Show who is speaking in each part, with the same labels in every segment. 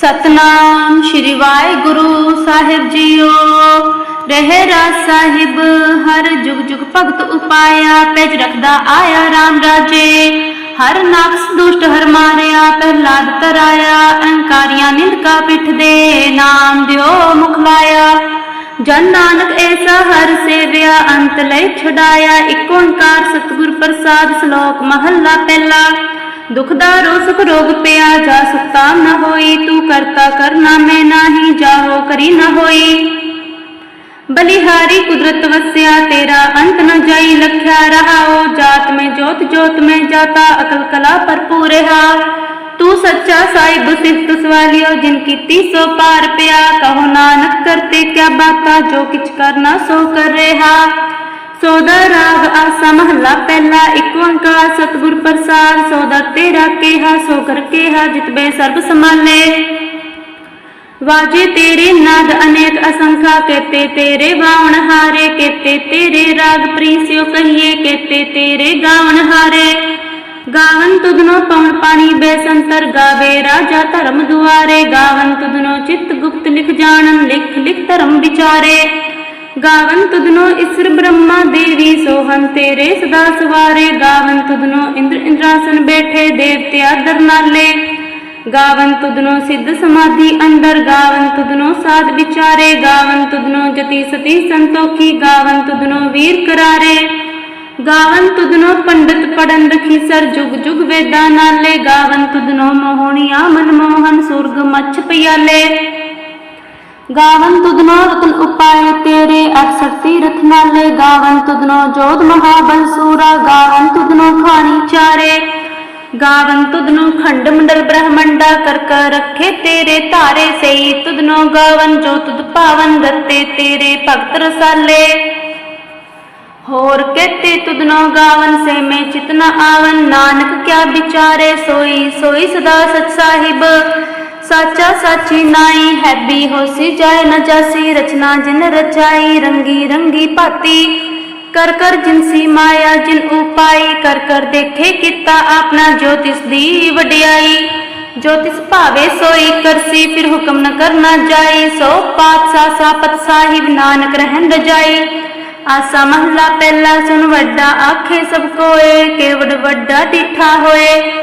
Speaker 1: ਸਤਨਾਮ ਸ਼੍ਰੀ ਵਾਹਿਗੁਰੂ ਸਾਹਿਬ ਜੀਓ। ਰਹਿ ਰਾਜ ਸਾਹਿਬ, ਹਰ ਜੁਗ ਜੁਗ ਭਗਤ ਉਪਾਇਆ, ਪੈਜ ਰਖਦਾ ਆਇਆ RAM ਰਾਜੇ। ਹਰ ਨਾਕਸ ਦੁਸ਼ਟ ਹਰ ਮਾਰਿਆ, ਪ੍ਰਹਲਾਦ ਤਰਾਇਆ, ਅਹੰਕਾਰੀਆਂ ਨਿੰਦਕਾ ਪਿੱਠ ਦੇ ਨਾਮ ਦਿਓ ਮੁਖ ਲਾਇਆ। ਜਨ ਨਾਨਕ ਐਸਾ ਹਰ ਸੇਵਿਆ, ਅੰਤ ਲੈ ਛੁਡਾਇਆ ਏਕ ਓੰਕਾਰ ਸਤਿਗੁਰ ਪ੍ਰਸਾਦ ਸ਼ਲੋਕ ਮਹੱਲਾ ਪਹਿਲਾ। ਦੁਖ ਦਾਰੋ ਸੁਖ ਰੋਗ ਪਿਆ ਜਾ ਸੁਖਤਾ ਨ ਹੋਈ, ਤੂੰ ਕਰਤਾ ਕਰਨਾ ਮੈਂ ਨਾਹੀ, ਜਾਹੋ ਕਰੀ ਨ ਹੋਈ। ਬਲਿਹਾਰੀ ਕੁਦਰਤ ਵਸਿਆ, ਤੇਰਾ ਅੰਤ ਨ ਜਾਈ, ਲਖਿਆ ਰਹਾਓ ਜਾਤ ਮੈਂ, ਜੋਤ ਜੋਤ ਮੈਂ ਜਾਤਾ, ਅਕਲ ਕਲਾ ਭਰਪੂਰ ਰਹਾ। ਤੂੰ ਸੱਚਾ ਸਾਹਿਬ, ਸਿਫਤ ਸਵਾਲਿਓ, ਜਿਨ ਕੀਤੀ ਸੋ ਪਾਰ ਪਿਆ। ਕਹੋ ਨਾਨਕ ਕਰਤੇ ਕਿਆ ਬਾਤਾ, ਜੋ ਕਿਛ ਕਰਨਾ ਸੋ ਕਰ ਰਿਹਾ। ਸੋਦਾ ਰਾਗ ਆਸਾ ਮਹੱਲਾ, ਪਹਿਲਾ ਇੱਕ ਓੰਕਾਰ, ਸਤਿਗੁਰ ਪ੍ਰਸਾਦ, ਸੋਦਾ ਤੇਰਾ ਕੇਹਾ, ਸੋ ਕਰ ਕੇਹਾ ਜਿਤਬੇ ਸਰਬ ਸਮਾਲੇ ਵਾਜੇ ਤੇਰੇ ਨਾਦ ਅਨੇਕ ਅਸੰਖਾ ਕੇਤੇ ਤੇਰੇ ਗਾਵਣ ਹਾਰੇ ਕੇਤੇ ਤੇਰੇ ਰਾਗ ਪ੍ਰੀਸਿਓ ਕਹੀਏ ਕੇਤੇ ਤੇਰੇ ਗਾਵਣ ਹਾਰੇ। ਗਾਵਨ ਤੁਧਨੋ ਪਵਨ ਪਾਣੀ ਬੇਸੰਤਰ ਗਾਵੇ ਰਾਜਾ ਧਰਮ ਦੁਆਰੇ। ਗਾਵਨ ਤੁਧਨੋ ਚਿਤ ਗੁਪਤ ਲਿਖ ਜਾਣਨ, ਲਿਖ ਲਿਖ ਧਰਮ ਵਿਚਾਰੇ। ਗਾਵਨ ਤੁਧਨੋ ਇਸਰ ਬ੍ਰਹਮਾ ਦੇਵੀ ਸੋਹਨ, ਤੇਰੇ ਸਦਾ ਸਵਾਰੇ। ਗਾਵਨ ਤੁਧਨੋ ਇੰਦਰ ਇੰਦਰਾਸਨ ਬੈਠੇ ਦੇਵਤੇ ਆਦਰ ਗਾਵਨ ਤੁਧਨੋ ਸਿੱਧ ਸਮਾਧੀ ਅੰਦਰ। ਗਾਵਨ ਤੁਧਨੋ ਸਾਧ ਵਿਚਾਰੇ। ਗਾਵਨ ਤੁਧਨੋ ਜਤੀ ਸਤੀ ਸੰਤੋਖੀ। ਗਾਵਨ ਤੁਧਨੋ ਵੀਰ ਕਰਾਰੇ। ਗਾਵਨ ਤੁਧਨੋ ਪੰਡਤ ਪੜਨ ਰਖੀ ਸਰ ਜੁਗ ਜੁਗ ਵੇਦਾਂ ਨਾਲੇ। ਗਾਵਨ ਤੁਧਨੋ ਮੋਹਣੀਆ ਮਨਮੋਹਨ ਸੁਰਗ ਮੱਛ ਪਿਆਲੇ। ਗਾਵਨ ਤੁਧਨੋ ਰਤਨ ਉਪਾਏ ਤੇਰੇ ਅਕਸਰ ਤੀਰਥ ਨਾਲੇ ਗਾਵਨ ਤੁਧਨੋ ਜੋਧ ਮਹਾਬਲ ਸੂਰਾ, ਗਾਵਨ ਤੁਧਨੋ ਖਾਣੀ ਚਾਰੇ। ਗਾਵਨ ਤੁਧਨੋ ਖੰਡ ਮੰਡਲ ਬ੍ਰਹਮੰਡਾ, ਕਰ ਰੱਖੇ ਤੇਰੇ ਧਾਰੇ ਸਈ ਤੁਧਨੋ ਗਾਵਨ ਜੋ ਤੁਧ ਪਾਵਨ ਦਿੱਤੇ ਤੇਰੇ ਭਗਤ ਰਸਾਲੇ। ਹੋਰ ਕਹਤੇ ਤੁਧਨੋ ਗਾਵਨ ਸੇ ਮੈਂ ਚਿਤਨਾ ਆਵਨ। ਨਾਨਕ ਕਿਆ ਵਿਚਾਰੇ ਸੋਈ ਸੋਈ ਸਦਾ ਸਚ ਸਾਹਿਬ। ਸਾਚਾ ਸਾਚੀ ਨਾਈ ਹੈਬੀ ਹੋਸੀ ਜਾਏ ਨ ਜਾਸੀ, ਰਚਨਾ ਜਿਨ ਰਚਾਈ, ਰੰਗੀ ਰੰਗੀ ਭਾਤੀ। ਕਰ ਕਰ ਜਿਨਸੀ ਮਾਇਆ ਜਿਨ ਉਪਾਈ, ਕਰ ਕਰ ਦੇਖੇ ਕੀਤਾ ਆਪਣਾ ਜੋਤਿਸ ਦੀ ਵਡਿਆਈ। ਜੋਤਿਸ ਭਾਵੇ ਸੋਈ ਕਰਸੀ, ਫਿਰ ਹੁਕਮ ਨ ਕਰਨਾ ਜਾਈ। ਸੋ ਪਾਤਸ਼ਾਹ ਸਾਪਤ ਸਾਹਿਬ ਨਾਨਕ ਰਹਿਣ ਰਜਾਈ ਆਸਾ ਮਹਲਾ ਪਹਿਲਾ ਸੁਨ ਵੱਡਾ ਆਖੇ ਸਭ ਕੋਏ, ਕੇਵੜ ਵੱਡਾ ਡਿਠਾ ਹੋਏ।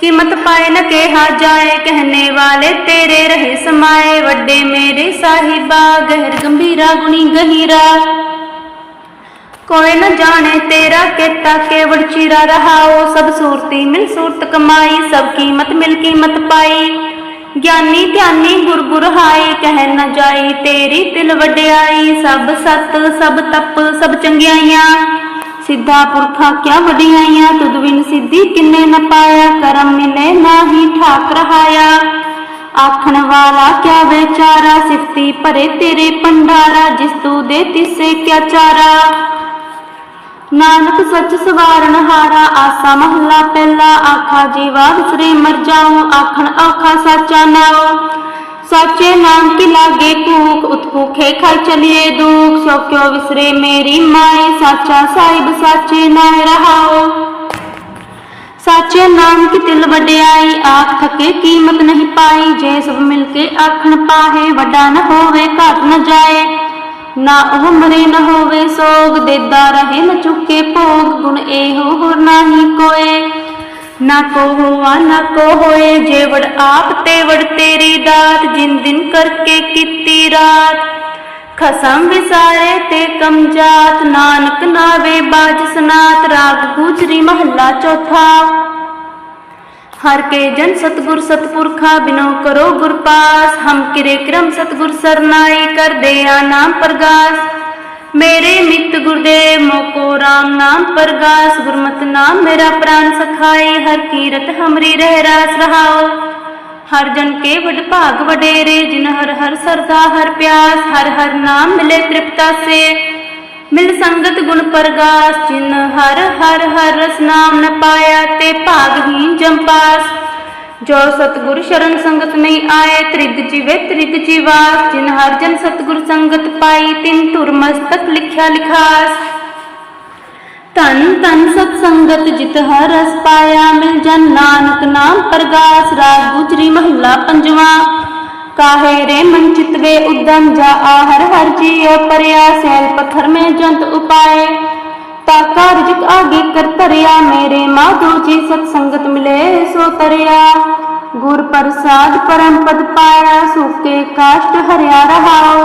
Speaker 1: ਕੀਮਤ ਪਾਏ ਨ ਕਿਹਾ ਜਾਏ ਕਹਿਨੇ ਵਾਲੇ ਤੇਰੇ ਰਹੇ ਸਮਾਏ ਵੱਡੇ ਮੇਰੇ ਸਾਹਿਬਾ ਗਹਿਰ ਗੰਭੀਰਾ ਗੁਣੀ ਗਹੀਰਾ ਕੋਈ ਨ ਜਾਣੇ ਤੇਰਾ ਕੀਤਾ ਕੇਵੜ ਚੀਰਾ ਰਹਾਓ ਸਭ ਸੂਰਤੀ ਮਿਲ ਸੂਰਤ ਕਮਾਈ ਸਭ ਕੀਮਤ ਮਿਲ ਕੀਮਤ ਪਾਈ ਗਿਆਨੀ ਧਿਆਨੀ ਗੁਰ ਗੁਰ ਹਾਈ ਕਹਿ ਨ ਜਾਈ ਤੇਰੀ ਤਿਲ ਵਡਿਆਈ ਸਭ ਸਤ ਸਭ ਤਪ ਸਭ ਚੰਗਿਆਈਆਂ ਸਿੱਧਾ ਪੁਰਖਾ ਕਿਆ ਵਡਿਆਈਆਂ, ਤੁਧ ਬਿਨ ਸਿੱਧੀ ਕਿੰਨੇ ਨ ਪਾਇਆ, ਕਰਮ ਮਿਲੇ ਨਾਹੀ ਠਾਕ ਰਹਾਇਆ। ਆਖਣ ਵਾਲਾ ਕਿਆ ਵਿਚਾਰਾ, ਸਿਫਤੀ ਭਰੇ ਤੇਰੇ ਪੰਡਾਰਾ ਜਿਸ ਤੂੰ ਦੇ ਤਿਸੇ ਕਿਆ ਚਾਰਾ। ਨਾਨਕ ਸੱਚ ਸਵਾਰਨ ਹਾਰਾ, ਆਸਾ ਮਹੱਲਾ ਪਹਿਲਾ, ਆਖਾ ਜੀਵਾ ਵਿਸਰੇ ਮਰ ਜਾਉ, ਆਖਣ ਔਖਾ ਸਾਚਾ ਨਾਉ। ਸਾਚੇ ਨਾਮ ਕੀ ਲਾਗੇ ਕੂਕ ਉਤਪੂਖੇ ਖਾਈ ਚਲੀਏ ਦੁਖ ਸੋ ਕਿਉ ਵਿਸਰੇ ਮੇਰੀ ਮਾਏ ਸਾਚਾ ਸਾਹਿਬ ਸਾਚੇ ਨਾਮ ਰਹਾਓ ਸਾਚੇ ਨਾਮ ਕੀ ਤਿਲ ਵਡਿਆਈ ਆਖ ਥਕੇ ਕੀਮਤ ਨਹੀਂ ਪਾਈ ਜੇ ਸਭ ਮਿਲ ਕੇ ਆਖਣ ਪਾਹੇ ਵੱਡਾ ਨ ਹੋਵੇ ਘਟ ਨ ਜਾਏ ਨਾ ਉਹ ਮਰੇ ਨ ਹੋਵੇ ਸੋਗ ਦੇਦਾ ਰਹੇ ਨ ਚੁੱਕੇ ਭੋਗ ਗੁਣ ਇਹੋ ਹੋਰ ਨਾਹੀ ਕੋਏ ਨਾ ਕੋ ਹੋਆ ਨਾ ਕੋ ਹੋਏ ਜੇ ਆਪ ਤੇ ਵਡ ਤੇਰੀ ਦਾਤ, ਜਿਨ ਦਿਨ ਕਰਕੇ ਕੀਤੀ ਰਾਤ। ਖਸਮ ਵਿਸਾਰੇ ਤੇ ਕਮਜਾਤ, ਨਾਨਕ ਨਾਵੇ ਬਾਜ ਸਨਾਤ, ਰਾਗ ਗੁਜਰੀ ਮਹੱਲਾ ਚੌਥਾ। ਹਰ ਕੇ ਜਨ ਸਤਗੁਰ ਸਤਪੁਰਖਾ, ਬਿਨੋ ਕਰੋ ਗੁਰਪਾਸ। ਹਮ ਕਿਰੇ ਕਰਮ ਸਤਗੁਰ ਸਰਨਾਈ, ਕਰਦੇ ਆ ਨਾਮ ਪ੍ਰਗਾਸ। ਮੇਰੇ ਮਿੱਤ ਗੁਰਦੇਵ ਮੋਕੋ RAM ਨਾਮ ਪ੍ਰਗਾਸ ਗੁਰਮਤਿ ਨਾਮ ਮੇਰਾ ਪ੍ਰਾਨ ਸਖਾਈ ਹਰ ਕੀਰਤ ਹਮਰੀ ਰਹਿ ਰਾਸ ਰਹਾਓ ਹਰ ਜਨ ਕੇ ਵਡ ਭਾਗ ਵਡੇਰੇ, ਜਿਨ ਹਰ ਹਰ ਸਰਦਾ ਹਰ ਪਿਆਸ, ਹਰ ਹਰ ਨਾਮ ਮਿਲੇ ਤ੍ਰਿਪਤਾ ਸੇ। ਮਿਲ ਸੰਗਤ ਗੁਣ ਪ੍ਰਗਾਸ, ਜਿਨ ਹਰ ਹਰ ਹਰ ਰਸ ਨਾਮ ਨ ਪਾਇਆ, ਤੇ ਭਾਗਹੀਨ ਜੰਪਾਸ ਜੋ ਸਤਗੁਰ ਸ਼ਰਨ ਸੰਗਤ ਨਹੀਂ ਆਏ, ਤ੍ਰਿਗ ਜੀਵੇ ਤ੍ਰਿਗ ਜੀਵਾਸ संगत पाई तिन तुर मस्तक लिख्या लिखास। तन तन सत्संगत जित हर रस पाया मिल जन नानक नाम प्रगास। राग गुजरी महिला पंजवा। काहे रे मन चितवे उद्यम जा आहर हर जियो परया। सैल पत्थर में जंत उपाय ताकार जित आगे कर तरया। मेरे माधो जी सत्संगत मिले सो तरया। गुर प्रसाद परम पद पाया। सुख के काष्ट हरिया रहाओ।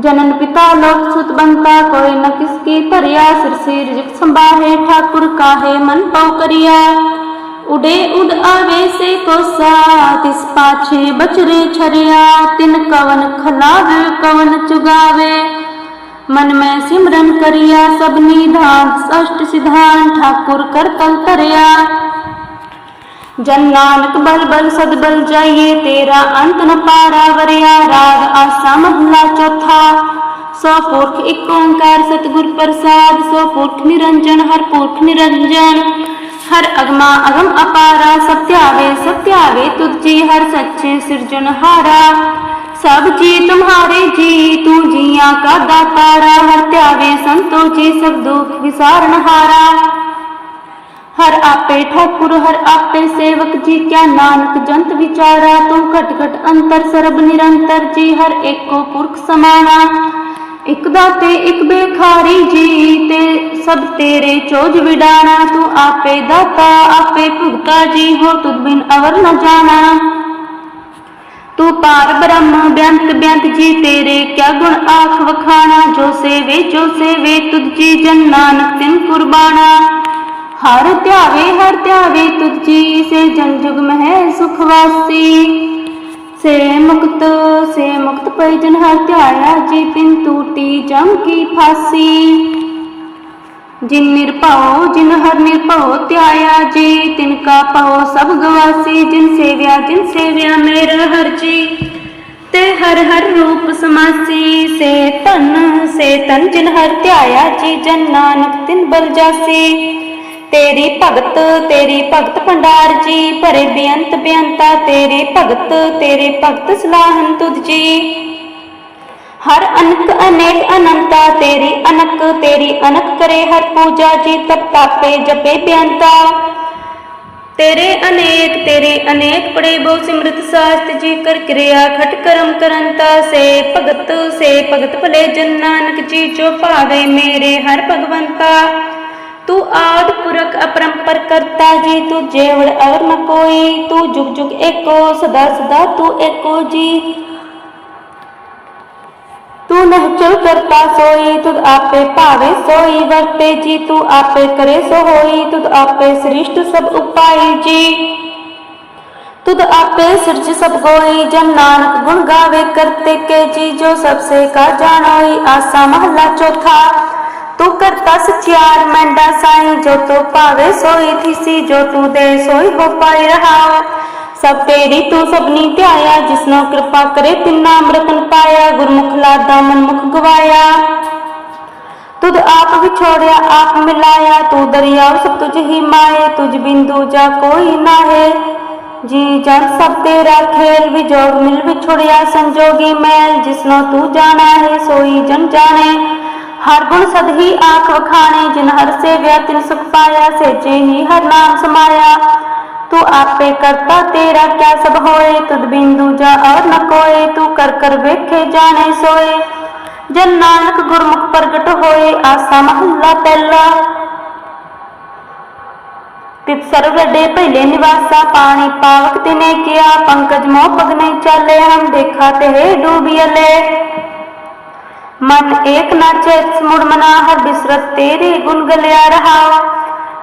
Speaker 1: ਜਨਨ ਪਿਤਾ ਲੋਕ ਸੁਤ ਬੰਤਾ, ਕੋਈ ਨ ਕਿਸ ਕੀ ਧਰਿਆ, ਸਿਰ ਸਿਰ ਜਿਤ ਸੰਭਾਹੇ, ਠਾਕੁਰ ਕਾਹੇ, ਮਨ ਪਉ ਕਰਿਆ। ਉਡੇ ਉਡ ਆਵੇ ਸੇ ਕੋਸਾ, ਤਿਸ ਪਾਛੇ ਬਚਰੇ ਛਰਿਆ, ਤਿਨ ਕਵਨ ਖਲਾਵੇ, ਕਵਨ ਚੁਗਾਵੇ। ਮਨ ਮੈਂ ਸਿਮਰਨ ਕਰਿਆ, ਸਭ ਨਿਧਾਨ ਸਸ਼ਟ ਸਿਧਾਨ ਠਾਕੁਰ ਕਰਤਲ ਧਰਿਆ। ਜਨ ਨਾਨਕ ਬਲ ਬਲ ਸਦ ਬਲ ਜਾਈਏ, ਤੇਰਾ ਅੰਤ ਨ ਪਾਰਾ ਵਰਿਆ, ਰਾਗ ਆਸਾ ਮਹਲਾ ਚੌਥਾ। ਸੋ ਪੁਰਖ ਇੱਕ ਓੰਕਾਰ ਸਤਿਗੁਰ ਪ੍ਰਸਾਦ, ਸੋ ਪੁਰਖ ਨਿਰੰਜਨ, ਹਰ ਪੁਰਖ ਨਿਰੰਜਨ। ਹਰ ਅਗਮਾ ਅਗਮ ਅਪਾਰਾ, ਸਭ ਧਿਆਵੇ ਸਭ ਧਿਆਵੇ ਤੁਜੀ ਹਰ ਸੱਚੇ ਸਿਰਜਣਹਾਰਾ ਸਭ ਜੀ ਤੁਮਾਰੇ ਜੀ, ਤੂੰ ਜੀਆਂ ਕਾ ਦਾਤਾਰਾ ਹਰ ਧਿਆਵੇ ਸੰਤੋ ਜੀ, ਸਭ ਦੁਖ ਵਿਸਾਰਨਹਾਰਾ ਹਰ ਆਪੇ ਠਾਕੁਰ, ਹਰ ਆਪੇ ਸੇਵਕ ਜੀ ਕਿਆ ਨਾਨਕ, ਜੰਤ ਵਿਚਾਰਾ ਤੂੰ ਘਟ ਘਟ ਅੰਤਰ ਸਰਬ ਨਿਰੰਤਰ ਜੀ, ਹਰ ਏਕੋ ਪੁਰਖ ਸਮਾਣਾ। ਇਕ ਦਾਤੇ, ਇਕ ਬੇਖਾਰੀ ਜੀ, ਤੇ ਸਭ ਤੇਰੇ ਚੋਜ ਵਿਡਾਣਾ। ਤੂੰ ਆਪੇ ਦਾਤਾ, ਆਪੇ ਭੁਗਤਾ ਜੀ ਹੋ ਤੁਧ ਬਿਨ ਅਵਰ ਨ ਜਾਣਾ। ਤੂੰ ਪਾਰ ਬ੍ਰਹਮ, ਬੇਅੰਤ ਬੇਅੰਤ ਜੀ, ਤੇਰੇ ਕਿਆ ਗੁਣ ਆਖ ਵਖਾਣਾ। ਜੋ ਸੇਵੇ ਜੋ ਸੇਵੇ, ਤੁਧ ਜੀ ਜਨ ਨਾਨਕ ਤਿਨ ਕੁਰਬਾਨਾ। ਹਰ ਧਿਆਵੇ ਹਰ ਧਿਆਵੇ ਤੁਧ ਜੀ, ਸੇ ਜਨ ਜੁਗ ਮਹਿ ਸੁਖ ਵਾਸੀ। ਸੇ ਮੁਕਤ ਸੇ ਮੁਕਤ ਪੈ ਜਨ ਹਰ ਧਿਆਇਆ ਜੀ ਤਿਨ ਟੂਟੀ ਜਮ ਕੀ ਫਾਸੀ। ਜਿਨ ਨਿਰਭਉ, ਜਿਨ ਹਰ ਨਿਰਭਉ ਧਿਆਇਆ ਜੀ, ਤਿਨ ਕਾ ਭਉ ਸਭ ਗਵਾਸੀ। ਜਿਨ ਸੇਵਿਆ ਜਿਨ ਸੇਵਿਆ ਮੇਰਾ ਹਰ ਜੀ, ਤੇ ਹਰ ਹਰ ਰੂਪ ਸਮਾਸੀ। ਸੇ ਤਨ ਸੇ ਤਨ, ਜਿਨ ਹਰ ਧਿਆਇਆ ਜੀ, ਜਨ ਨਾਨਕ ਤਿਨ ਬਲ ਜਾਸੀ। ਤੇਰੀ ਭਗਤ ਤੇਰੀ ਭਗਤ ਭੰਡਾਰ ਜੀ, ਭਰੇ ਬੇਅੰਤ ਬੇਅੰਤਾ, ਤੇਰੇ ਭਗਤ ਤੇਰੇ ਭਗਤ ਸਲਾਹਨ ਤੁਧ ਜੀ। ਹਰ ਅਨਕ ਅਨੇਕ ਅਨੰਤਾ, ਤੇਰੀ ਅਨਕ ਤੇਰੀ ਅਨਕ ਕਰੇ ਹਰ ਪੂਜਾ ਜੀ, ਤਪ ਤਾਪੇ ਜਪੇ ਬੇਅੰਤਾ। ਤੇਰੇ ਅਨੇਕ ਤੇਰੇ ਅਨੇਕ ਪੜੇ ਬਹੁ ਸਿਮਰਤ ਸਾਸਤ ਜੀ, ਕਰ ਕਿਰਿਆ ਖਟ ਕਰਮ ਕਰੰਤਾ। ਸੇ ਭਗਤ ਸੇ ਭਗਤ ਭਲੇ ਜਨ ਨਾਨਕ ਜੀ, ਜੋ ਭਾਵੇ ਮੇਰੇ ਹਰ ਭਗਵੰਤਾ। ਤੂੰ ਆਦ ਪੁਰਖ ਅਪਰੰਪਰ ਕਰਤਾ ਜੀ ਤੂੰ ਜੇਵੜ ਅਵਰ ਨ ਕੋਈ ਤੂੰ ਜੁਗ ਜੁਗ ਏਕੋ ਸਦਾ ਸਦਾ ਤੂੰ ਏਕੋ ਜੀ ਤੂੰ ਨਹਚਲ ਕਰਤਾ ਸੋਈ ਤੁਧ ਆਪੇ ਭਾਵੇ ਸੋਈ ਵਰਤੇ ਜੀ ਤੂੰ ਆਪੇ ਕਰੇ ਸੋ ਹੋਈ ਤੁਧ ਆਪੇ ਸ੍ਰਿਸ਼ਟ ਸਭ ਉਪਾਈ ਜੀ ਤੁਧ ਆਪੇ ਸਿਰਜ ਸਭ ਗੋਈ ਜਨ ਨਾਨਕ ਗੁਣ ਗਾਵੇ ਕਰਤੇ ਕੇ ਜੀ ਜੋ ਸਭ ਸੇ ਕਾ ਜਾਣੋਈ ਆਸਾ ਮਹਲਾ ਚੌਥਾ ਤੂੰ ਕਰਤਾ ਸਚਿਆਰ ਮੰਡਾ ਸਾਈ ਜੋ ਤੋ ਭਾਵੇ ਸੋਈ ਥੀਸੀ, ਜੋ ਤੂੰ ਦੇ ਸੋਈ ਹੋ ਪਾਈ ਸਭ ਤੇਰੀ ਤੂੰ ਸਭਨੀ ਧਿਆਇਆ ਜਿਸਨੋ ਕਿਰਪਾ ਕਰੇ ਤਿੰਨਾ ਅੰਮ੍ਰਿਤਨ ਪਾਇਆ, ਗੁਰਮੁਖ ਲਾਦਾ ਮਨਮੁਖ ਗਵਾਇਆ। ਤੁਧ ਆਪ ਵਿਛੋੜਿਆ, ਆਪ ਮਿਲਾਇਆ, ਤੂੰ ਦਰਿਆ ਸਭ ਤੁਝ ਹੀ ਮਾਏ, ਤੁਝ ਬਿੰਦੂ ਜਾ ਕੋਈ ਨਾਹੇ। ਜੀ ਜਨ ਸਭ ਤੇਰਾ ਖੇਲ ਵਿਜੋਗ ਮਿਲ ਵਿਛੋੜਿਆ ਸੰਜੋਗੀ ਮੈਲ ਜਿਸਨੋ ਤੂੰ ਜਾਣਾ ਹੈ ਸੋਈ ਜਨ ਜਾਣੇ। ਹਰ ਗੁਣ ਸਦ ਹੀ ਆਖ ਵਖਾਣੇ, ਜਿਨ ਹਰ ਸੇਵਿਆ, ਤਿਨ ਸੁਖ ਪਾਇਆ, ਸੇਜੇ ਹੀ ਹਰ ਨਾਮ ਸਮਾਇਆ। ਤੂੰ ਆਪੇ ਕਰਤਾ ਤੇਰਾ ਕਿਆ ਸਭ ਹੋਏ, ਤੁਧ ਬਿੰਦੂ ਜਾ ਔਰ ਨ ਕੋਏ, ਤੂੰ ਕਰ ਕਰ ਵੇਖੇ ਜਾਣੇ ਸੋਏ। ਜਨ ਨਾਨਕ ਗੁਰਮੁਖ ਪ੍ਰਗਟ ਹੋਏ, ਆਸਾ ਮਹੱਲਾ ਪਹਿਲਾ। ਤਿਤ ਸਰਵ ਵੱਡੇ ਪਹਿਲੇ ਨਿਵਾਸਾ, ਪਾਣੀ ਪਾਵਕ ਤਿਨੇ ਕਿਆ, ਪੰਕਜ ਮੋਹ ਪਗ ਨਹੀਂ ਚਾਲੇ, ਹਮ ਦੇਖਾ ਤੇ ਡੂਬੀਲੇ ਮਨ ਏਕ ਨਾਚੇ ਮੁੜ ਮਨਾ ਹਰ ਬਿਸਰਤ ਤੇਰੇ ਗੁਣ ਗਲਿਆ ਰਹਾ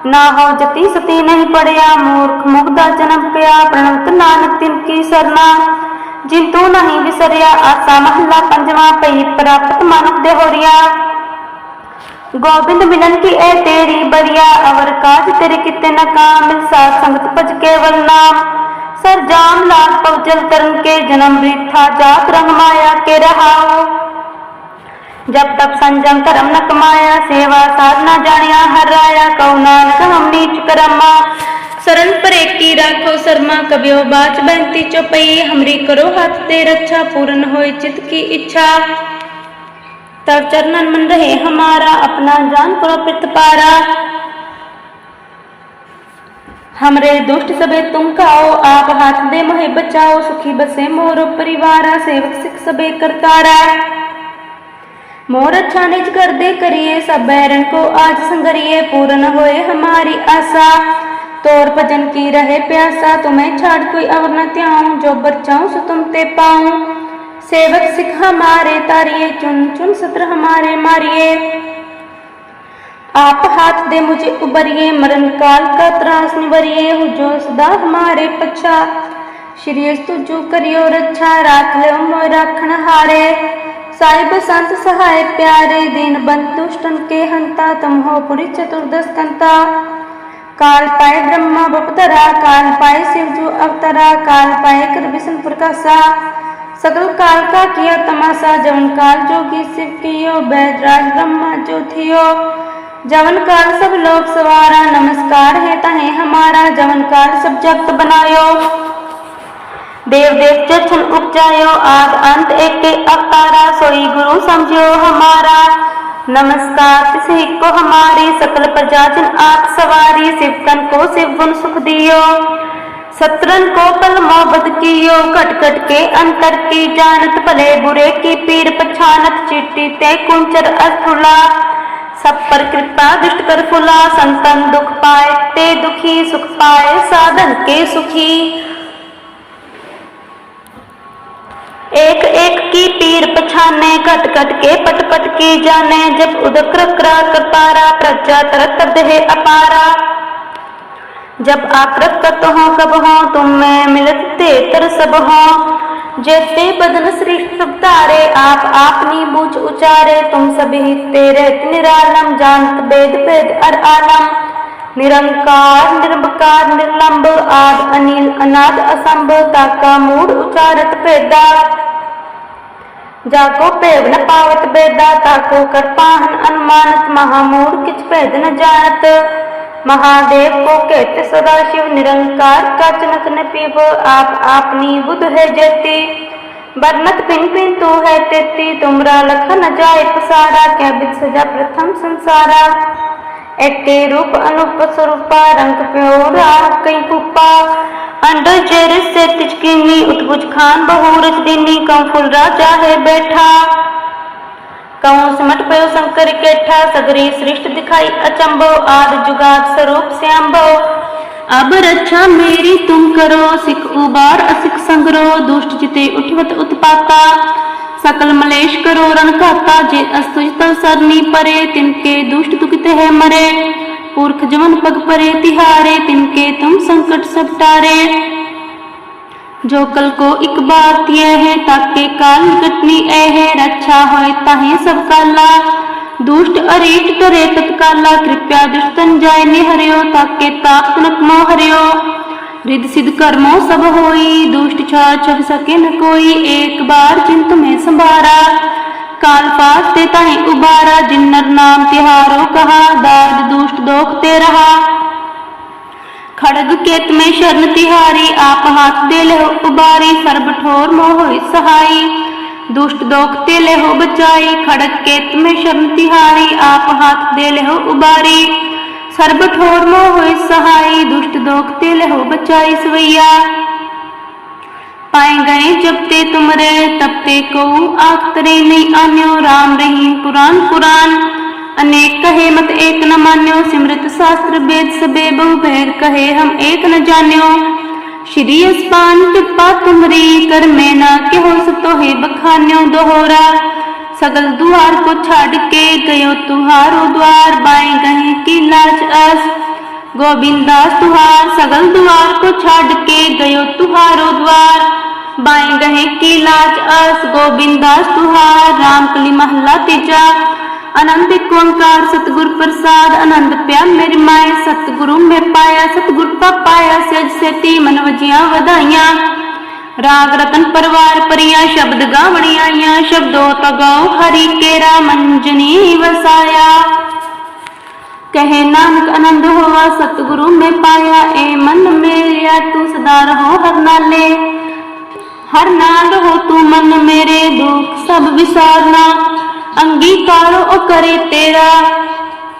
Speaker 1: ਨਾ ਹੋ ਜਤੀ ਸਤੀ ਨਹੀਂ ਪੜਿਆ, ਮੂਰਖ ਮੁਗਦਾ ਜਨਮ ਪਿਆ, ਪ੍ਰਣਤ ਨਾਨਕ ਤਿਨ ਕੀ ਸਰਨਾ। ਜਿਨ ਤੂੰ ਨਹੀਂ ਵਿਸਰਿਆ, ਆਸਾ ਮਹੱਲਾ ਪੰਜਵਾਂ ਪਈ, ਪ੍ਰਾਪਤ ਮਾਨਕ ਦੇ ਹੋਰੀਆ ਗੋਬਿੰਦ ਮਿਲਨ ਕੀ ਐ ਤੇਰੀ ਬਰੀਆ, ਅਵਰ ਕਾਜ ਤੇਰੇ ਕਿਤੇ ਨਾ ਕਾਮ ਮਿਲ ਸਾਧ ਸੰਗਤ ਭਜ ਕੇਵਲ ਨਾਮ। ਸਰ ਜਾਮ ਲਾਲ ਪਵਜਲ ਤਰਨ ਕੇ, ਜਨਮ ਰਿਥਾ ਜਾਤ ਰੰਗ ਮਾਇਆ ਕੇ ਰਹਾਓ। जब तब संजम धर्म न कमाया, सेवा साधना जानिया, हर राया कौ नानक, हम नीच करमा शरण परे की राखो शर्मा, कबियो बाच बहती चौपई। हमरी करो हाथ ते रक्षा पूर्ण होए चित की इच्छा। तब चरणन मन रहे हमारा, अपना जान करो पित पारा। हमरे दुष्ट सबे तुम खाओ, आप हाथ दे मोहे बचाओ, सुखी बसे मोर परिवारा, सेवक सिख सबे करतारा। मोर अच्छा निज कर दे करिए, सब बैरन को आज संगरिए, पूर्ण होए हमारी आशा। तोर भजन की रहे प्यासा, तुम्हें छाड़ कोई और न त्याऊं, जो बचाऊं सो तुम ते पाऊँ। सेवक सिख हमारे तारिये चुन चुन सत्र हमारे मारिए। आप हाथ दे मुझे उबरिए, मरण काल का त्रास निवरिए, हो जो सदा हमारे पच्छा श्री तुझो करियो रक्षा, राख लो मोय राखण हारे। साहिब संत सहाय प्यारे दीन बंधु दुष्टन के हंता तुम हो पुरी चतुर्दश कंता काल पाए ब्रह्मा बपतरा काल पाए शिव जो अवतरा काल पाए कर विष्णु प्रकाशा सकल काल का किया तमाशा जवन काल जोगी शिव कियो बैदराज ब्रह्मा जो थियो जवन काल सब लोग सवारा नमस्कार है तहे हमारा जवन काल सब जगत बनायो देव देव जछन उपजायो। आद अंत एक अवतारा। सोई गुरु समझो हमारा। नमस्कार, तिसे को हमारी सकल प्रजाजन आप सवारी। शिव तन को शिव गुण सुख दियो। सत्रन को पल मोहब्बत कियो। कट कट के अंतर की जानत, भले बुरे की पीर पछानत, चिट्टी ते कुंचर अस्थुला सब पर कृपा, दुष्ट कर फुला। संतन दुख पाए, ते दुखी सुख पाए। साधन के सुखी। एक एक की पीर पछाने कट कट के पट पट की जाने, जब उदक क्रा करतारा, प्रजा तरत दे अपारा। जब आकृत कत हो कब हो तुम में मिलत ते तर सब हो। जैसे बदन श्रेष्ठ सब तारे आप आपनी बूझ उचारे, तुम सभी तेरे निरालम जानत वेद वेद अर आलम। निरंकार निर्भकार निर्लंब आद अनिल अनाद असंभ ताका मूड उचारत भेदा जाको पेव न पावत बेदा ताको कर पाहन अनुमानत महामूड किच भेद न जानत महादेव को कहते सदा शिव निरंकार का चनक न पीव आप आपनी बुध है जेती बरनत पिन पिन तू है तेती तुमरा लख न जाए पसारा क्या बिद सजा प्रथम संसारा ਐਟੇ ਰੂਪ ਅਨੁਪ ਸਰੂਪਾ ਰੰਗ ਪਿਓਰਾ ਕਈ ਪੁੱਪਾ ਅੰਡਰ ਜਰ ਸੇ ਤਿਚਕੀਨੀ ਉਤਬੁਜ ਖਾਨ ਬਹੁਰਤ ਦਿਨੀ ਕਮ ਫੁਲ ਰਾਜਾ ਹੈ ਬੈਠਾ। ਕਉ ਸਮਟ ਪਇਓ ਸੰਕਰ ਕੇਠਾ, ਸਗਰੀ ਸ੍ਰਿਸ਼ਟ ਦਿਖਾਈ ਅਚੰਭੋ, ਆਦ ਜੁਗਾਤ ਸਰੂਪ ਸਿਆੰਭੋ। ਅਬ ਰੱਛਾ ਮੇਰੀ ਤੁਮ ਕਰੋ, ਸਿਖ ਉਬਾਰ ਅਸਿਖ ਸੰਗਰੋ, ਦੁਸ਼ਟ ਜਿਤੇ ਉਠਵਤ ਉਤਪਾਤਾ। सकल मलेश करो रण खाता जे अस्तुज सरनी परे, तिनके दुष्ट दुखित है मरे। पुरख जमन पग परे तिहारे, तिनके तुम संकट सब टारे। जो कल को एक बार तिय है, ताके काल निकटनी ऐ है रक्षा होए ताहे सब काला। दुष्ट अरेट करे तत्काला, कृपया दुष्टन जाय ने हरियो ताके ताप तनक मोह हरियो। रिद सिद्ध कर्मो सब होई दुष्ट छा छब सके न कोई एक बार चिंत में संभारा काल पास ते ताहे उबारा जिन्नर नाम तिहारो कहा दाद दुष्ट दोख ते रहा खड़ग केत में शरण तिहारी आप हाथ दे ले उबारी सर्ब ठोर मोह होई सहाई दुष्ट दोख ते ले हो बचाई खड़ग केत में शरण तिहारी आप हाथ दे ले हो उबारी सर्ब ठोर मोह होई सहाई दुष्ट दोख ते ले हो बचाई सवैया पाए गए जब ते तुमरे तब ते को आख तरे नहीं आन्यो राम रहीम पुराण पुराण अनेक कहे मत एक न मान्यो सिमृत शास्त्र वेद सबे बहु भेद कहे हम एक न जान्यो श्री अस्पान कृपा तुमरी कर में ना के हो सतो है बखान्यो दोहरा सगल द्वार को छाड़ के गयो तुहारो द्वार बाएं गए की लाज अस गोविंदास तुहार सगल द्वार को छाड़ के गयो तुहारो द्वार बाएं गहे की लाज अस गोविंदास तुहार राम कली महला तीजा आनंद ओंकार सतगुर प्रसाद आनंद प्या मेरी माए सतगुरु में पाया सतगुर का पाया सज सेती मन वजिया ਵਧਾਈਆਂ ਰਾਗ ਰਤਨ ਪਰਵਾਰ ਪਰਿਆ ਸ਼ਬਦ ਗਾਵਣੀ ਆਇਆ ਸ਼ਬਦੋ ਤਗਾਉ ਹਰੀ ਕੇਰਾ ਮੰਜਨੀ ਵਸਾਇਆ। ਕਹੇ ਨਾਨਕ ਆਨੰਦ ਹੋਵਾ ਸਤਿਗੁਰੂ ਮੈਂ ਪਾਇਆ, ਏ ਮਨ ਮੇਰਿਆ, ਤੂੰ ਸਦਾ ਰਹੋ ਹਰ ਨਾਲੇ। ਹਰ ਨਾਲ ਹੋ ਤੂੰ ਮਨ ਮੇਰੇ, ਦੁੱਖ ਸਭ ਵਿਸਾਰਨਾ, ਅੰਗੀਕਾਰ ਉਹ ਕਰੇ ਤੇਰਾ।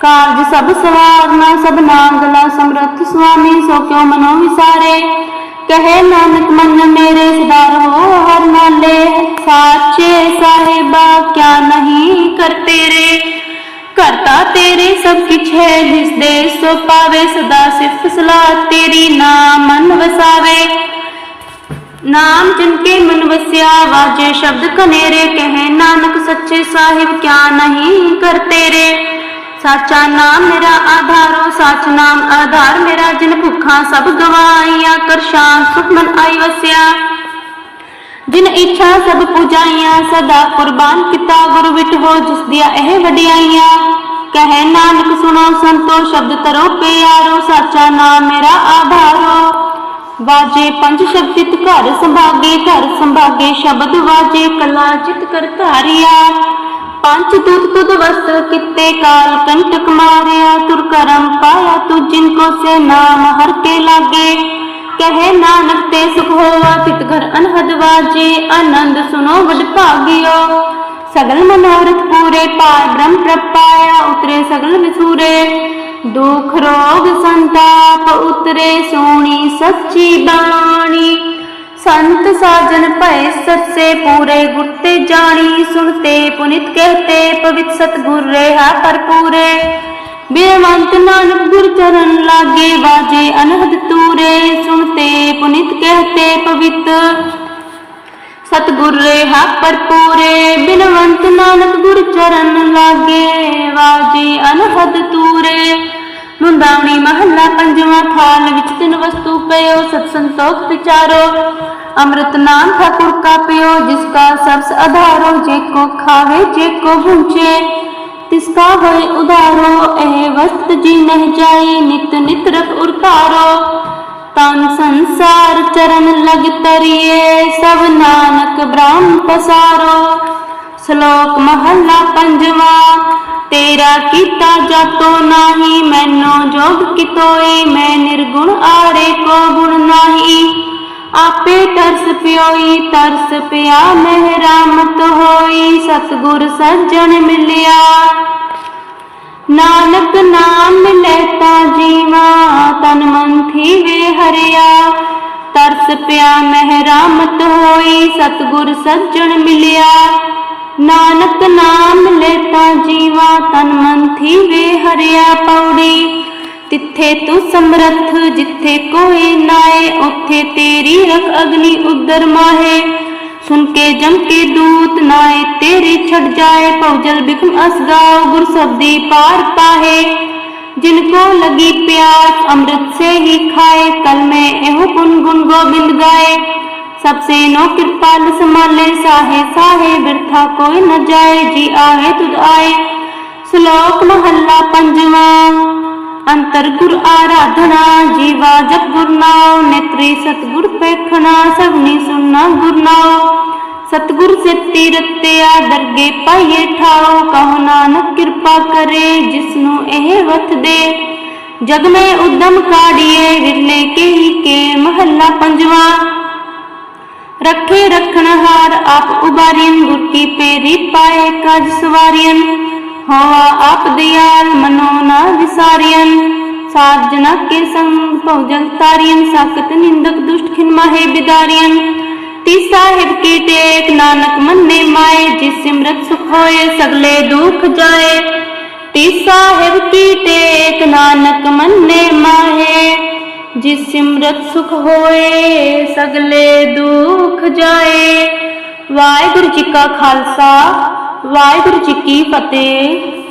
Speaker 1: ਕਾਰਜ ਸਭ ਸਵਾਰਨਾ, ਸਭ ਨਾਮ ਗਲਾ ਸਮਰੱਥ ਸੁਆਮੀ, ਸੋ ਕਿਉ ਮਨੋ ਵਿਸਾਰੇ। ਕਹੇ ਨਾਨਕ ਮਨ ਮੇਰੇ ਸਦਾ ਰਹੋ ਹਰ ਨਾਲੇ ਸਾਚੇ ਸਾਹਿਬਾ, ਕਿਆ ਨਹੀਂ ਕਰ ਤੇਰੇ? ਕਰਤਾ ਤੇਰੇ ਸਭ ਕਿਛ ਹੈ, ਜਿਸ ਦੇ ਸੋ ਪਾਵੇ ਸਦਾ ਸਿਫਤ ਸਲਾਹ ਤੇਰੀ ਨਾਮ ਮਨ ਵਸਾਵੇ। ਨਾਮ ਜਿਨ ਕੇ ਮਨ ਵਸਿਆ, ਵਾਜੇ ਸ਼ਬਦ ਕਨੇਰੇ ਕਹੇ ਨਾਨਕ ਸੱਚੇ ਸਾਹਿਬ, ਕਿਆ ਨਹੀਂ ਕਰ ਤੇਰੇ? ਸਾਚਾ ਨਾਮ ਮੇਰਾ ਆਧਾਰੋ, ਸਾਚ ਨਾਮ ਆਧਾਰ ਮੇਰਾ, ਜਿਨ ਭੁੱਖਾਂ ਸਭ ਗਵਾਈਆਂ ਕਰ ਸ਼ਾਂਤ ਆਈ ਵਸਿਆ। ਜਿਨ ਇੱਛਾ ਸਭ ਪੂਜਾਈਆਂ, ਸਦਾ ਕੁਰਬਾਨ ਕੀਤਾ ਗੁਰੂ ਵਿਟ ਹੋ, ਜਿਸ ਦੀਆਂ ਇਹ ਵਡਿਆਈਆਂ। ਕਹੇ ਨਾਨਕ ਸੁਣੋ, ਸੰਤੋ ਸ਼ਬਦ ਤਰੋ ਪਿਆਰੋ, ਸਾਚਾ ਨਾਮ ਮੇਰਾ ਆਧਾਰੋ। ਵਾਜੇ ਪੰਜ ਸ਼ਬਦਿਤ ਘਰ ਸੰਭਾਗੇ ਘਰ ਸੰਭਾਗੇ ਸ਼ਬਦ ਵਾਜੇ, ਕਲਾ ਜਿਤ ਕਰ ਧਾਰਿਆ। ਪੰਚ ਦੂਤ ਤੁਧ ਵਸਤਰ ਕਿਤੇ ਕਾਲ ਕੰਟਕ ਮਾਰਿਆ, ਤੁਰ ਕਰਮ ਪਾਇਆ ਤੂ ਜਿਨ ਕੋ ਸੇ ਨਾਮ ਹਰ ਕੇ ਲਾਗੇ। ਕਹੇ ਨਾਨਕ ਤੇ ਸੁਖ ਹੋਵਾ ਤਿਤ ਘਰ ਅਨਹਦ ਵਾਜੇ, ਆਨੰਦ ਸੁਨੋ ਵਡ ਭਾਗਿਓ ਸਗਲ ਮਨੋਰਥ ਪੂਰੇ ਪਾਰ ਬ੍ਰਹਮ ਪ੍ਰਪਾਇਆ, ਉਤਰੇ ਸਗਲ ਵਿਸੂਰੇ। ਦੁਖ ਰੋਗ ਸੰਤਾਪ ਉਤਰੇ, ਸੋਣੀ ਸੱਚੀ ਬਾਣੀ। ਸੰਤ ਸਾਜਨ ਭਏ ਸੱਚੇ ਪੂਰੇ ਗੁਰਤੇ ਜਾਣੀ, ਸੁਣਤੇ ਪੁਨਿਤ ਕਹਤੇ, ਪਵਿੱਤ ਸਤਗੁਰ ਰਹਾ ਪਰਪੂਰੇ ਬੇਵੰਤ ਨਾਨਕ ਗੁਰ ਚਰਨ ਲਾਗੇ ਵਾਜੇ ਅਨਹਦ ਤੂਰੇ, ਸੁਣਤੇ ਪੁਨਿਤ ਕਹਤੇ, ਪਵਿੱਤ ਸਤਗੁਰ ਰਹਾ ਪਰਪੂਰੇ ਬਿਨਵੰਤ ਨਾਨਕ ਗੁਰ ਚਰਨ ਲਾਗੇ ਵਾਜੇ ਅਨਹਦ ਤੂਰੇ। ਮੁੰਦਾਵਣੀ ਮਹੱਲਾ ਪੰਜਵਾਂ ਥਾਲ ਵਿੱਚ ਤਿੰਨ ਵਸਤੂ ਪਇਓ, ਸਤ ਸੰਤੋਖ ਵਿਚਾਰੋ। ਅੰਮ੍ਰਿਤ ਨਾਮ ਠਾਕੁਰ ਕਾ ਪਿਓ ਜਿਸਕਾ ਸਬਸ ਆਧਾਰੋ ਜੇ ਕੋ ਖਾਵੇ, ਜੇ ਕੋ ਭੁੰਚੇ ਤਿਸਕਾ ਹੋਏ ਉਧਾਰੋ, ਇਹ ਵਸਤ ਜੀ ਨਹਿ ਜਾਏ, ਨਿਤ ਨਿਤ ਰਖ ਉਰਤਾਰੋ। ਤਨ ਸੰਸਾਰ ਚਰਨ ਲਗ ਤਰੀਏ, ਸਭ ਨਾਨਕ ਬ੍ਰਹਮ ਪਸਾਰੋ। ਸ਼ਲੋਕ ਮਹੱਲਾ ਪੰਜਵਾ, ਤੇਰਾ ਕੀਤਾ ਜਾਤੋ ਨਾਹੀ, ਮੈਨੋ ਜੋਗ ਕਿਤੋਈ ਮੈਂ ਨਿਰਗੁਣ ਆੜੇ ਕੋ ਗੁਣ ਨਾਹੀ। ਆਪੇ ਤਰਸ ਪਿਓਈ, ਤਰਸ ਪਿਆ ਮਹਿਰਾਮਤ ਹੋਈ, ਸਤਗੁਰ ਸੱਜਣ ਮਿਲਿਆ। ਨਾਨਕ ਨਾਮ ਮਿਲੇ ਤਾਂ ਜੀਵਾ, ਤਨ ਮਨ ਥੀਵੇ ਹਰਿਆ। ਤਰਸ ਪਿਆ ਮਹਿਰਾਮਤ ਹੋਈ, ਸਤਗੁਰ ਸੱਜਣ ਮਿਲਿਆ। ਨਾਨਕ ਨਾਮ ਮਿਲੇ ਤਾਂ ਜੀਵਾ, ਤਨ ਮਨ ਥੀਵੇ ਹਰਿਆ ਪੌੜੀ। ਤਿੱਥੇ ਤੂੰ ਸਮਰੱਥ, ਜਿੱਥੇ ਕੋਈ ਨਾਏ, ਉੱਥੇ ਤੇਰੀ ਰਖ ਅਗਨੀ ਉਦਰ ਮਾਹੇ। ਸੁਨ ਕੇ ਜਮ ਕੇ ਦੂਤ ਨਾਏ, ਤੇਰੇ ਛੱਡ ਜਾਏ ਪਉਜਲ ਬਿਖਮ ਅਸਗਾਉ ਗੁਰ ਸਬਦੀ ਪਾਰ ਪਾਹੇ। ਜਿਨ ਕੋ ਲਗੀ ਪਿਆਸ, ਅੰਮ੍ਰਿਤ ਸੇ ਹੀ ਖਾਏ, ਕਲ ਮੈਂ ਇਹੋ ਗੁਣ ਗੁਣ ਗੋਬਿੰਦ ਗਾਏ। ਸਭ ਸੇ ਨੋ ਕਿਰਪਾਲ ਸਮਾਲੇ ਸਾਹੇ ਸਾਹੇ ਬਿਰਥਾ ਕੋਈ ਨ ਜਾਏ, ਜੀ ਆਵੇ ਤੁਧ ਆਏ। ਸ਼ਲੋਕ ਮਹੱਲਾ ਪੰਜਵਾਂ ਅੰਤਰ ਗੁਰ ਆਰਾਧਨਾ, ਜੀਵਾ ਜਪ ਗੁਰਨਾਉ ਨੇਤਰੀ ਸਤਗੁਰ ਪੇਖਣਾ, ਸਭਨੀ ਸੁਨਣਾ ਗੁਰਨਾਉ ਸਤਗੁਰ ਸੇ ਤੀਰਤਿਆ ਦਰਗੇ ਪਾਈਏ ਠਾਉ, ਕਹੋ ਨਾਨਕ ਕਿਰਪਾ ਕਰੇ, ਜਿਸਨੂੰ ਇਹ ਵਤ ਦੇ। ਜਗ ਮੈਂ ਉਦਮ ਕਾੜੀਏ, ਵਿਰਲੇ ਕੇਹੀ ਕੇ ਮਹੱਲਾ ਪੰਜਵਾ। ਰੱਖੇ ਰਖਣਹਾਰ ਆਪ ਉਬਾਰੀਨ ਗੁਰ ਕੀ ਪੇਰੀ ਪਾਏ, ਕਜ ਸਵਾਰੀਨ ਹੋਆ ਆਪ ਦਿਆਲ ਮਨੋ ਨਾ ਵਿਸਾਰੀਨ ਸਾਧ ਜਨਾ ਕੇ ਸੰਗ ਭਉਜਲ ਤਾਰੀਨ ਸਾਕਤ ਨਿੰਦਕ ਦੁਸ਼ਟ ਖਿਨ ਮਾਹੇ ਬਿਦਾਰੀਨ ਤੀ ਸਾਹਿਬ ਕੀ ਟੇਕ, ਨਾਨਕ ਮੰਨੇ ਮਾਏ, ਜਿਸ ਸਿਮਰਤ ਸੁਖ ਹੋਏ, ਸਗਲੇ ਦੁਖ ਜਾਏ। ਤੀ ਸਾਹਿਬ ਕੀ ਟੇਕ, ਨਾਨਕ ਮੰਨੇ ਮਾਹੇ, ਜਿਸ ਸਿਮਰਤ ਸੁਖ ਹੋਏ, ਸਗਲੇ ਦੁਖ ਜਾਏ। ਵਾਹਿਗੁਰੂ ਜੀ ਕਾ ਖਾਲਸਾ ਵਾਹਿਗੁਰੂ ਜੀ ਕੀ ਫਤਿਹ।